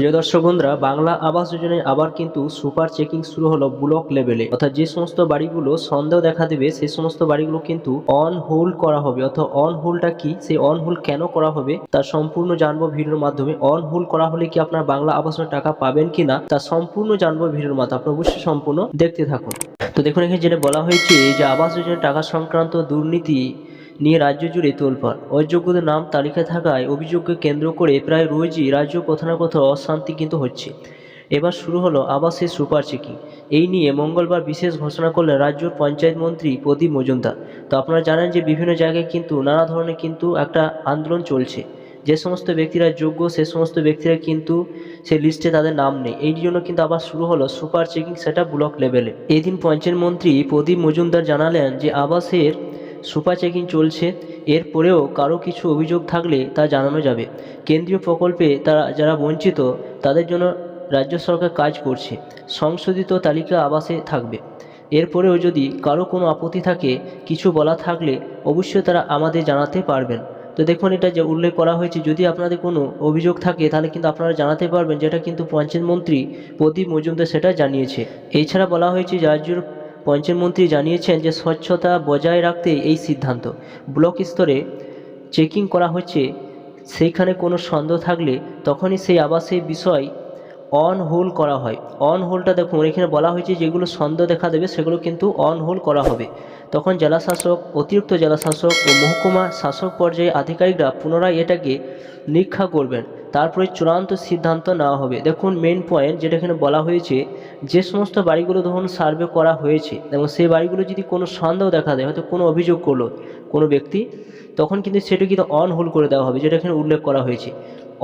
প্রিয় দর্শক বন্ধুরা, বাংলা আবাস যোজনায় আবার কিন্তু সুপার চেকিং শুরু হলো ব্লক লেভেলে। অর্থাৎ যে সমস্ত বাড়িগুলো সন্দেহ দেখা দেবে সেই সমস্ত বাড়িগুলো কিন্তু অন হোল্ড করা হবে। অর্থাৎ অন হোল্ডটা কি? সেই অন হোল্ড কেন করা হবে? তার সম্পূর্ণ জানব ভিডিওর মাধ্যমে। অন হোল্ড করা হলে কি আপনার বাংলা আবাস টাকা পাবেন কিনা তার সম্পূর্ণ জানব ভিডিওর মাধ্যমে। আপনি অবশ্যই সম্পূর্ণ দেখতে থাকুন। তো দেখুন, এখানে যেটা বলা হয়েছে যে আবাস যোজনার টাকা সংক্রান্ত দুর্নীতি নিয়ে রাজ্য জুড়ে তোলপাড়। অযোগ্যদের নাম তালিকায় থাকায় অভিযোগকে কেন্দ্র করে প্রায় রোজই রাজ্য কোথাও না কোথাও অশান্তি কিন্তু হচ্ছে। এবার শুরু হলো আবাসের সুপার চেকিং এই নিয়ে মঙ্গলবার বিশেষ ঘোষণা করলেন রাজ্যর পঞ্চায়েত মন্ত্রী প্রদীপ মজুমদার। তো আপনারা জানেন যে বিভিন্ন জায়গায় কিন্তু নানা ধরনের কিন্তু একটা আন্দোলন চলছে। যে সমস্ত ব্যক্তিরা যোগ্য, সে সমস্ত ব্যক্তিরা কিন্তু সেই লিস্টে তাদের নাম নেই। এই জন্য কিন্তু আবার শুরু হলো সুপার চেকিং সেটা ব্লক লেভেলে এদিন পঞ্চায়েত মন্ত্রী প্রদীপ মজুমদার জানালেন যে আবাসের সুপার চেকিং চলছে। এরপরেও কারও কিছু অভিযোগ থাকলে তা জানানো যাবে। কেন্দ্রীয় প্রকল্পে তারা, যারা বঞ্চিত, তাদের জন্য রাজ্য সরকার কাজ করছে। সংশোধিত তালিকা আবাসে থাকবে। এরপরেও যদি কারও কোনো আপত্তি থাকে, কিছু বলা থাকলে অবশ্যই তারা আমাদের জানাতে পারবেন। তো দেখুন, এটা যে উল্লেখ করা হয়েছে, যদি আপনাদের কোনো অভিযোগ থাকে, তাহলে কিন্তু আপনারা জানাতে পারবেন, যেটা কিন্তু পঞ্চায়েত মন্ত্রী প্রদীপ মজুমদার সেটা জানিয়েছে। এছাড়া বলা হয়েছে রাজ্যের পঞ্চায়েত মন্ত্রী জানিয়েছেন যে স্বচ্ছতা বজায় রাখতে এই সিদ্ধান্ত। ব্লক স্তরে চেকিং করা হচ্ছে। সেইখানে কোনো সন্দেহ থাকলে তখনই সেই আবাসের বিষয় অন হোল করা হয়। অন হোলটা দেখুন, এখানে বলা হয়েছে যেগুলো সন্দেহ দেখা দেবে সেগুলো কিন্তু অন হোল করা হবে। তখন জেলা শাসক অতিরিক্ত জেলা শাসক ও মহকুমা শাসক পর্যায়ে আধিকারিকরা পুনরায় এটাকে নিরীক্ষা করবেন। তারপরে চূড়ান্ত সিদ্ধান্ত নেওয়া হবে। দেখুন মেন পয়েন্ট যেটা এখানে বলা হয়েছে, যে সমস্ত বাড়িগুলো ধরুন সার্ভে করা হয়েছে, এবং সেই বাড়িগুলো যদি কোনো সন্দেহ দেখা দেয়, হয়তো কোনো অভিযোগ করল কোনো ব্যক্তি, তখন কিন্তু সেটা কিন্তু অন হোল্ড করে দেওয়া হবে, যেটা এখানে উল্লেখ করা হয়েছে।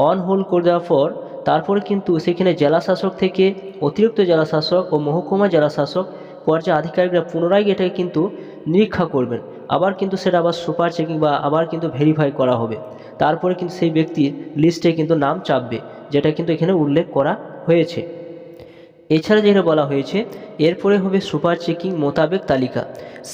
অন হোল্ড করে দেওয়ার পর, তারপরে কিন্তু সেখানে জেলা শাসক থেকে অতিরিক্ত জেলা শাসক ও মহকুমা জেলা শাসক পর্যায়ে আধিকারিকরা পুনরায় এটাকে কিন্তু নিরীক্ষা করবেন। আবার কিন্তু সেটা আবার সুপার চেকিং বা আবার কিন্তু ভেরিফাই করা হবে। তারপরে কিন্তু সেই ব্যক্তির লিস্টে কিন্তু নাম চাপবে, যেটা কিন্তু এখানে উল্লেখ করা হয়েছে। এছাড়া যেটা বলা হয়েছে, এরপরে হবে সুপার চেকিং মোতাবেক তালিকা।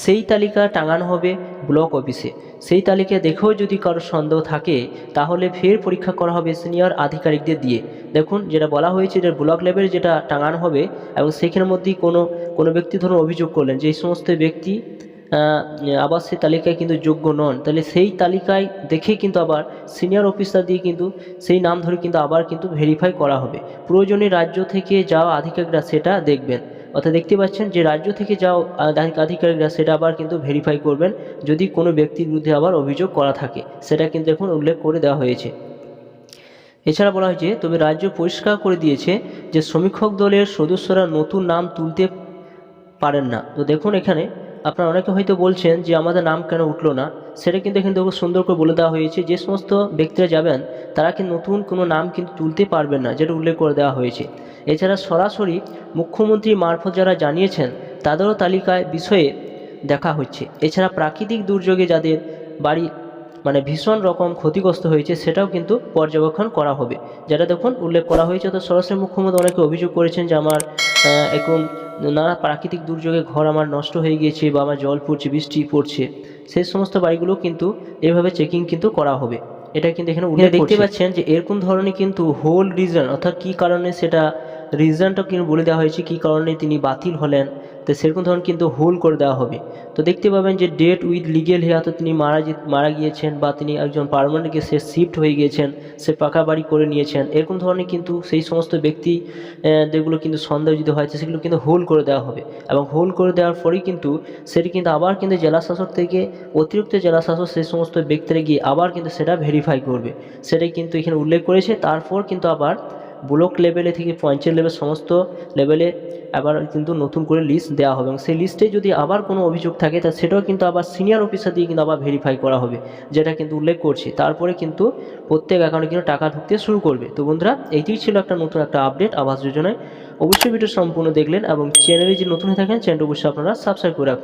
সেই তালিকা টাঙানো হবে ব্লক অফিসে সেই তালিকা দেখেও যদি কারও সন্দেহ থাকে, তাহলে ফের পরীক্ষা করা হবে সিনিয়র আধিকারিকদের দিয়ে। দেখুন, যেটা বলা হয়েছে যে ব্লক লেভেলে যেটা টাঙানো হবে এবং সেখানের মধ্যেই কোনো কোনো ব্যক্তি ধরুন অভিযোগ করলেন যে এই সমস্ত ব্যক্তি আবাসের তালিকায় কিন্তু যোগ্য নন। তাহলে সেই তালিকায় দেখে কিন্তু আবার সিনিয়র অফিসার দিয়ে কিন্তু সেই নাম ধরে কিন্তু আবার কিন্তু ভেরিফাই করা হবে। প্রয়োজনে রাজ্য থেকে যাওয়া আধিকারিকরা সেটা দেখবেন। অর্থাৎ দেখতে পাচ্ছেন যে রাজ্য থেকে যাও আধিকারিকরা সেটা আবার কিন্তু ভেরিফাই করবেন যদি কোনো ব্যক্তির বিরুদ্ধে আবার অভিযোগ করা থাকে। সেটা কিন্তু এখন উল্লেখ করে দেওয়া হয়েছে। এছাড়া বলা হয়েছে তবে রাজ্য পরিষ্কার করে দিয়েছে যে সমীক্ষক দলের সদস্যরা নতুন নাম তুলতে পারেন না। তো দেখুন এখানে আপনারা অনেকে হয়তো বলছেন যে আমাদের নাম কেন উঠল না? সেটা কিন্তু দেখো সুন্দর করে বলে দেওয়া হয়েছে। যে সমস্ত ব্যক্তিরা যাবেন, তারা কিন্তু নতুন কোনো নাম কিন্তু তুলতে পারবেন না, যেটা উল্লেখ করে দেওয়া হয়েছে। এছাড়া সরাসরি মুখ্যমন্ত্রী মারফত যারা জানিয়েছেন, তাদেরও তালিকায় বিষয়ে দেখা হচ্ছে। এছাড়া প্রাকৃতিক দুর্যোগে যাদের বাড়ি মানে ভীষণ রকম ক্ষতিগ্রস্ত হয়েছে, সেটাও কিন্তু পর্যবেক্ষণ করা হবে। যেটা দেখুন, উল্লেখ করা হয়েছে। তো সরাসরি মুখ্যমন্ত্রী অনেকে অভিযোগ করেছেন যে আমার এখন নানা প্রাকৃতিক দুর্যোগে ঘর আমার নষ্ট হয়ে গিয়েছে বা আমার জল পড়ছে বৃষ্টি পড়ছে। সেই সমস্ত বাড়িগুলো কিন্তু এভাবে চেকিং কিন্তু করা হবে। এটা কিন্তু এখানে উল্লেখ দেখতে পাচ্ছেন যে এরকম ধরনের কিন্তু হোল রিজন অর্থাৎ কী কারণে সেটা রিজনটা কিন্তু বলে দেওয়া হয়েছে কী কারণে তিনি বাতিল হলেন তো সেরকম ধরনের কিন্তু হোল করে দেওয়া হবে। তো দেখতে পাবেন যে ডেট উইথ লিগেল হেয়াতে তিনি মারা মারা গিয়েছেন বা তিনি একজন পারমানেন্টকে সে শিফট হয়ে গিয়েছেন, সে পাকা বাড়ি করে নিয়েছেন, এরকম ধরনের কিন্তু সেই সমস্ত ব্যক্তি যেগুলো কিন্তু সন্দেহ যদি হয়েছে, সেগুলো কিন্তু হোল করে দেওয়া হবে। এবং হোল করে দেওয়ার পরেই কিন্তু সেটি কিন্তু আবার কিন্তু জেলা শাসক থেকে, অতিরিক্ত জেলা শাসক সেই সমস্ত ব্যক্তিরা গিয়ে আবার কিন্তু সেটা ভেরিফাই করবে। সেটাই কিন্তু এখানে উল্লেখ করেছে, তারপর কিন্তু আবার ব্লক লেভেলে থেকে পঞ্চায়েত লেভেল সমস্ত লেভেলে আবার কিন্তু নতুন করে লিস্ট দেওয়া হবে। এবং সেই লিস্টে যদি আবার কোনো অভিযোগ থাকে, তা সেটাও কিন্তু আবার সিনিয়র অফিসার দিয়ে কিন্তু আবার ভেরিফাই করা হবে, যেটা কিন্তু উল্লেখ করছি। তারপরে কিন্তু প্রত্যেক অ্যাকাউন্টে কিন্তু টাকা ঢুকতে শুরু করবে। তো বন্ধুরা, এইটিই ছিল একটা নতুন একটা আপডেট আবাস যোজনায়। অবশ্যই ভিডিও সম্পূর্ণ দেখলেন এবং চ্যানেলে যে নতুন হয়ে থাকেন চ্যানেলটা অবশ্যই আপনারা সাবস্ক্রাইব করে রাখুন।